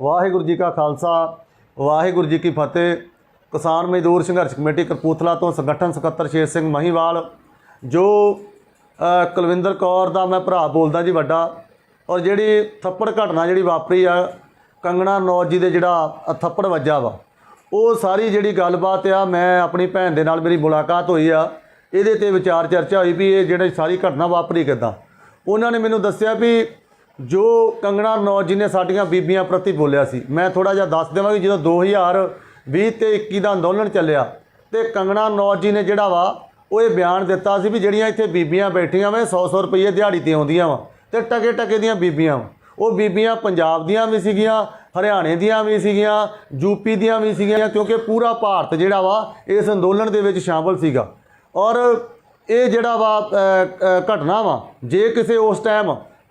ਵਾਹਿਗੁਰੂ ਜੀ ਕਾ ਖਾਲਸਾ, ਵਾਹਿਗੁਰੂ ਜੀ ਕੀ ਫਤਿਹ। ਕਿਸਾਨ ਮਜ਼ਦੂਰ ਸੰਘਰਸ਼ ਕਮੇਟੀ ਕਪੂਰਥਲਾ ਤੋਂ ਸੰਗਠਨ ਸਕੱਤਰ ਸ਼ੇਰ ਸਿੰਘ ਮਹੀਵਾਲ, ਜੋ ਕੁਲਵਿੰਦਰ ਕੌਰ ਦਾ ਮੈਂ ਭਰਾ ਬੋਲਦਾ ਜੀ ਵੱਡਾ, ਔਰ ਜਿਹੜੀ ਥੱਪੜ ਘਟਨਾ ਜਿਹੜੀ ਵਾਪਰੀ ਆ, ਕੰਗਣਾ ਨੌਜ ਜੀ ਦੇ ਜਿਹੜਾ ਥੱਪੜ ਵੱਜਾ ਵਾ, ਉਹ ਸਾਰੀ ਜਿਹੜੀ ਗੱਲਬਾਤ ਆ, ਮੈਂ ਆਪਣੀ ਭੈਣ ਦੇ ਨਾਲ ਮੇਰੀ ਮੁਲਾਕਾਤ ਹੋਈ ਆ, ਇਹਦੇ ਤੇ ਵਿਚਾਰ ਚਰਚਾ ਹੋਈ ਵੀ ਇਹ ਜਿਹੜੇ ਸਾਰੀ ਘਟਨਾ ਵਾਪਰੀ ਕਿੱਦਾਂ। ਉਹਨਾਂ ਨੇ ਮੈਨੂੰ ਦੱਸਿਆ ਵੀ ਜੋ ਕੰਗਣਾ ਨੌਜ ਜੀ ਨੇ ਸਾਡੀਆਂ ਬੀਬੀਆਂ ਪ੍ਰਤੀ ਬੋਲਿਆ ਸੀ, ਮੈਂ ਥੋੜਾ ਜਿਹਾ ਦੱਸ ਦੇਵਾਂ ਕਿ ਜਦੋਂ 2020 ਤੇ 21 ਦਾ ਅੰਦੋਲਨ ਚੱਲਿਆ ਤੇ ਕੰਗਣਾ ਨੌਜ ਜੀ ਨੇ ਜਿਹੜਾ ਵਾ, ਉਹ ਇਹ ਬਿਆਨ ਦਿੱਤਾ ਸੀ ਵੀ ਜਿਹੜੀਆਂ ਇੱਥੇ ਬੀਬੀਆਂ ਬੈਠੀਆਂ ਵੇ 100-100 ਰੁਪਏ ਦਿਹਾੜੀ ਤੇ ਆਉਂਦੀਆਂ ਵਾ ਤੇ ਟਕੇ ਟਕੇ ਦੀਆਂ ਬੀਬੀਆਂ ਉਹ ਬੀਬੀਆਂ ਪੰਜਾਬ ਦੀਆਂ ਵੀ ਸੀਗੀਆਂ, ਹਰਿਆਣੇ ਦੀਆਂ ਵੀ ਸੀਗੀਆਂ ਯੂਪੀ ਦੀਆਂ ਵੀ ਸੀਗੀਆਂ, ਕਿਉਂਕਿ ਪੂਰਾ ਭਾਰਤ ਜਿਹੜਾ ਵਾ, ਇਸ ਅੰਦੋਲਨ ਦੇ ਵਿੱਚ ਸ਼ਾਮਲ ਸੀਗਾ। ਔਰ ਇਹ ਜਿਹੜਾ ਵਾ ਘਟਨਾ ਵਾ, ਜੇ ਕਿਸੇ ਉਸ ਟਾਈਮ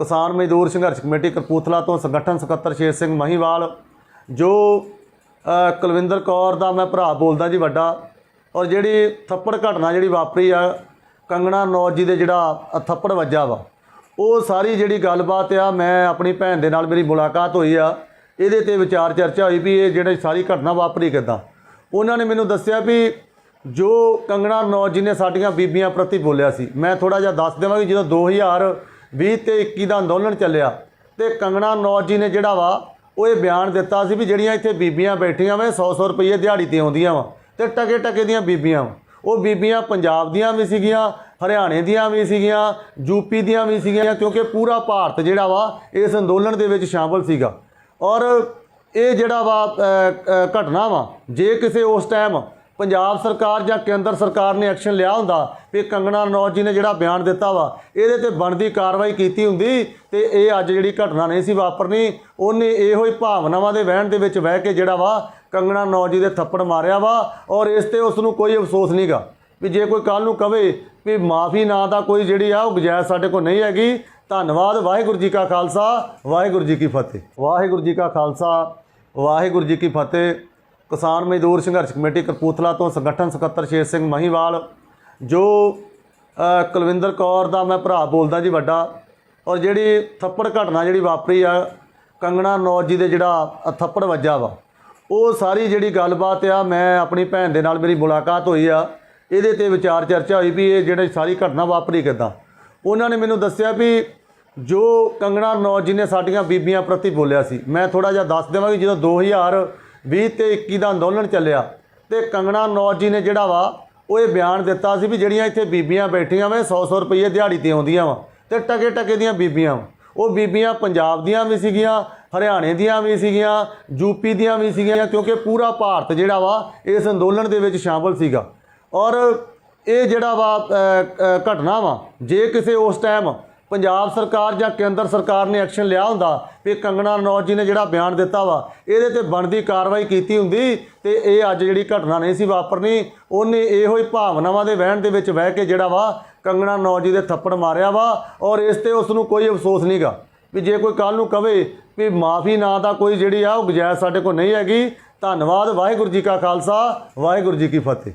ਕਿਸਾਨ ਮਜ਼ਦੂਰ ਸੰਘਰਸ਼ ਕਮੇਟੀ ਕਪੂਰਥਲਾ ਤੋਂ ਸੰਗਠਨ ਸਕੱਤਰ ਸ਼ੇਰ ਸਿੰਘ ਮਹੀਵਾਲ, ਜੋ ਕੁਲਵਿੰਦਰ ਕੌਰ ਦਾ ਮੈਂ ਭਰਾ ਬੋਲਦਾ ਜੀ ਵੱਡਾ, ਔਰ ਜਿਹੜੀ ਥੱਪੜ ਘਟਨਾ ਜਿਹੜੀ ਵਾਪਰੀ ਆ, ਕੰਗਣਾ ਨੌਜ ਜੀ ਦੇ ਜਿਹੜਾ ਥੱਪੜ ਵੱਜਾ ਵਾ, ਉਹ ਸਾਰੀ ਜਿਹੜੀ ਗੱਲਬਾਤ ਆ, ਮੈਂ ਆਪਣੀ ਭੈਣ ਦੇ ਨਾਲ ਮੇਰੀ ਮੁਲਾਕਾਤ ਹੋਈ ਆ, ਇਹਦੇ ਤੇ ਵਿਚਾਰ ਚਰਚਾ ਹੋਈ ਵੀ ਇਹ ਜਿਹੜੇ ਸਾਰੀ ਘਟਨਾ ਵਾਪਰੀ ਕਿੱਦਾਂ। ਉਹਨਾਂ ਨੇ ਮੈਨੂੰ ਦੱਸਿਆ ਵੀ ਜੋ ਕੰਗਣਾ ਨੌਜ ਜੀ ਨੇ ਸਾਡੀਆਂ ਬੀਬੀਆਂ ਪ੍ਰਤੀ ਬੋਲਿਆ ਸੀ, ਮੈਂ ਥੋੜਾ ਜਿਹਾ ਦੱਸ ਦੇਵਾਂ ਕਿ ਜਦੋਂ 2020 ਤੇ 21 ਦਾ ਅੰਦੋਲਨ ਚੱਲਿਆ ਤੇ ਕੰਗਣਾ ਨੌਜ ਜੀ ਨੇ ਜਿਹੜਾ ਵਾ, ਉਹ ਇਹ ਬਿਆਨ ਦਿੱਤਾ ਸੀ ਵੀ ਜਿਹੜੀਆਂ ਇੱਥੇ ਬੀਬੀਆਂ ਬੈਠੀਆਂ ਵਾ 100-100 ਰੁਪਏ ਦਿਹਾੜੀ ਤੇ ਆਉਂਦੀਆਂ ਵਾ ਤੇ ਟਕੇ ਟਕੇ ਦੀਆਂ ਬੀਬੀਆਂ ਵਾਂ। ਉਹ ਬੀਬੀਆਂ ਪੰਜਾਬ ਦੀਆਂ ਵੀ ਸੀਗੀਆਂ, ਹਰਿਆਣੇ ਦੀਆਂ ਵੀ ਸੀਗੀਆਂ ਯੂਪੀ ਦੀਆਂ ਵੀ ਸੀਗੀਆਂ, ਕਿਉਂਕਿ ਪੂਰਾ ਭਾਰਤ ਜਿਹੜਾ ਵਾ, ਇਸ ਅੰਦੋਲਨ ਦੇ ਵਿੱਚ ਸ਼ਾਮਲ ਸੀਗਾ ਔਰ ਇਹ ਜਿਹੜਾ ਵਾ ਘਟਨਾ ਵਾ, ਜੇ ਕਿਸੇ ਉਸ ਟਾਈਮ ਪੰਜਾਬ ਸਰਕਾਰ ਜਾਂ ਕੇਂਦਰ ਸਰਕਾਰ ਨੇ ਐਕਸ਼ਨ ਲਿਆ ਹੁੰਦਾ ਵੀ ਕੰਗਣਾ ਰਣੌਤ ਜੀ ਨੇ ਜਿਹੜਾ ਬਿਆਨ ਦਿੱਤਾ ਵਾ, ਇਹਦੇ ਤੇ ਬਣਦੀ ਕਾਰਵਾਈ ਕੀਤੀ ਹੁੰਦੀ ਤੇ ਇਹ ਅੱਜ ਜਿਹੜੀ ਘਟਨਾ ਨਹੀਂ ਸੀ ਵਾਪਰਨੀ, ਉਹਨੇ ਇਹੋ ਹੀ ਭਾਵਨਾਵਾਂ ਦੇ ਵਹਿਣ ਦੇ ਵਿੱਚ ਬਹਿ ਕੇ ਜਿਹੜਾ ਵਾ ਕੰਗਣਾ ਰਣੌਤ ਜੀ ਦੇ ਥੱਪੜ ਮਾਰਿਆ ਵਾ ਔਰ ਇਸ ਤੇ ਉਸ ਨੂੰ ਕੋਈ ਅਫਸੋਸ ਨਹੀਂਗਾ ਵੀ ਜੇ ਕੋਈ ਕੱਲ ਨੂੰ ਕਵੇ ਵੀ ਮਾਫੀ ਨਾ ਦਾ ਕੋਈ ਜਿਹੜੀ ਆ ਉਹ ਗੁਜਾਇਸ਼ ਸਾਡੇ ਕੋਲ ਨਹੀਂ ਹੈਗੀ। ਧੰਨਵਾਦ, ਵਾਹਿਗੁਰੂ ਜੀ ਕਾ ਖਾਲਸਾ, ਵਾਹਿਗੁਰੂ ਜੀ ਕੀ ਫਤਿਹ। ਵਾਹਿਗੁਰੂ ਜੀ ਕਾ ਖਾਲਸਾ, ਵਾਹਿਗੁਰੂ ਜੀ ਕੀ ਫਤਿਹ। ਕਿਸਾਨ ਮਜ਼ਦੂਰ ਸੰਘਰਸ਼ ਕਮੇਟੀ ਕਪੂਰਥਲਾ ਤੋਂ ਸੰਗਠਨ ਸਕੱਤਰ ਸ਼ੇਰ ਸਿੰਘ ਮਹੀਵਾਲ, ਜੋ ਕੁਲਵਿੰਦਰ ਕੌਰ ਦਾ ਮੈਂ ਭਰਾ ਬੋਲਦਾ ਜੀ ਵੱਡਾ, ਔਰ ਜਿਹੜੀ ਥੱਪੜ ਘਟਨਾ ਜਿਹੜੀ ਵਾਪਰੀ ਆ, ਕੰਗਣਾ ਨੌਜ ਜੀ ਦੇ ਜਿਹੜਾ ਥੱਪੜ ਵੱਜਾ ਵਾ, ਉਹ ਸਾਰੀ ਜਿਹੜੀ ਗੱਲਬਾਤ ਆ, ਮੈਂ ਆਪਣੀ ਭੈਣ ਦੇ ਨਾਲ ਮੇਰੀ ਮੁਲਾਕਾਤ ਹੋਈ ਆ, ਇਹਦੇ ਤੇ ਵਿਚਾਰ ਚਰਚਾ ਹੋਈ ਵੀ ਇਹ ਜਿਹੜੀ ਸਾਰੀ ਘਟਨਾ ਵਾਪਰੀ ਕਿੱਦਾਂ। ਉਹਨਾਂ ਨੇ ਮੈਨੂੰ ਦੱਸਿਆ ਵੀ ਜੋ ਕੰਗਣਾ ਨੌਜ ਜੀ ਨੇ ਸਾਡੀਆਂ ਬੀਬੀਆਂ ਪ੍ਰਤੀ ਬੋਲਿਆ ਸੀ, ਮੈਂ ਥੋੜਾ ਜਿਹਾ ਦੱਸ ਦੇਵਾਂ ਕਿ ਜਦੋਂ 2020 ਤੇ 21 ਦਾ ਅੰਦੋਲਨ ਚੱਲਿਆ ਤੇ ਕੰਗਣਾ ਨੌਜ ਜੀ ਨੇ ਜਿਹੜਾ ਵਾ, ਉਹ ਇਹ ਬਿਆਨ ਦਿੱਤਾ ਸੀ ਵੀ ਜਿਹੜੀਆਂ ਇੱਥੇ ਬੀਬੀਆਂ ਬੈਠੀਆਂ ਵਾ 100-100 ਰੁਪਏ ਦਿਹਾੜੀ ਤੇ ਆਉਂਦੀਆਂ ਵਾ ਤੇ ਟਕੇ ਟਕੇ ਦੀਆਂ ਬੀਬੀਆਂ ਵਾਂ। ਉਹ ਬੀਬੀਆਂ ਪੰਜਾਬ ਦੀਆਂ ਵੀ ਸੀਗੀਆਂ, ਹਰਿਆਣੇ ਦੀਆਂ ਵੀ ਸੀਗੀਆਂ ਯੂਪੀ ਦੀਆਂ ਵੀ ਸੀਗੀਆਂ, ਕਿਉਂਕਿ ਪੂਰਾ ਭਾਰਤ ਜਿਹੜਾ ਵਾ, ਇਸ ਅੰਦੋਲਨ ਦੇ ਵਿੱਚ ਸ਼ਾਮਲ ਸੀਗਾ ਔਰ ਇਹ ਜਿਹੜਾ ਵਾ ਘਟਨਾ ਵਾ, ਜੇ ਕਿਸੇ ਉਸ ਟਾਈਮ ਪੰਜਾਬ ਸਰਕਾਰ ਜਾਂ ਕੇਂਦਰ ਸਰਕਾਰ ਨੇ ਐਕਸ਼ਨ ਲਿਆ ਹੁੰਦਾ ਵੀ ਕੰਗਣਾ ਰਣੌਤ ਜੀ ਨੇ ਜਿਹੜਾ ਬਿਆਨ ਦਿੱਤਾ ਵਾ, ਇਹਦੇ ਤੇ ਬਣਦੀ ਕਾਰਵਾਈ ਕੀਤੀ ਹੁੰਦੀ ਤੇ ਇਹ ਅੱਜ ਜਿਹੜੀ ਘਟਨਾ ਨਹੀਂ ਸੀ ਵਾਪਰਨੀ, ਉਹਨੇ ਇਹੋ ਹੀ ਭਾਵਨਾਵਾਂ ਦੇ ਵਹਿਣ ਦੇ ਵਿੱਚ ਬਹਿ ਕੇ ਜਿਹੜਾ ਵਾ ਕੰਗਣਾ ਰਣੌਤ ਜੀ ਦੇ ਥੱਪੜ ਮਾਰਿਆ ਵਾ ਔਰ ਇਸ ਤੇ ਉਸ ਨੂੰ ਕੋਈ ਅਫਸੋਸ ਨਹੀਂਗਾ ਵੀ ਜੇ ਕੋਈ ਕੱਲ ਨੂੰ ਕਵੇ ਵੀ ਮਾਫੀ ਨਾ ਦਾ ਕੋਈ ਜਿਹੜੀ ਆ ਉਹ ਗੁਜਾਇਸ਼ ਸਾਡੇ ਕੋਲ ਨਹੀਂ ਹੈਗੀ। ਧੰਨਵਾਦ, ਵਾਹਿਗੁਰੂ ਜੀ ਕਾ ਖਾਲਸਾ, ਵਾਹਿਗੁਰੂ ਜੀ ਕੀ ਫਤਿਹ।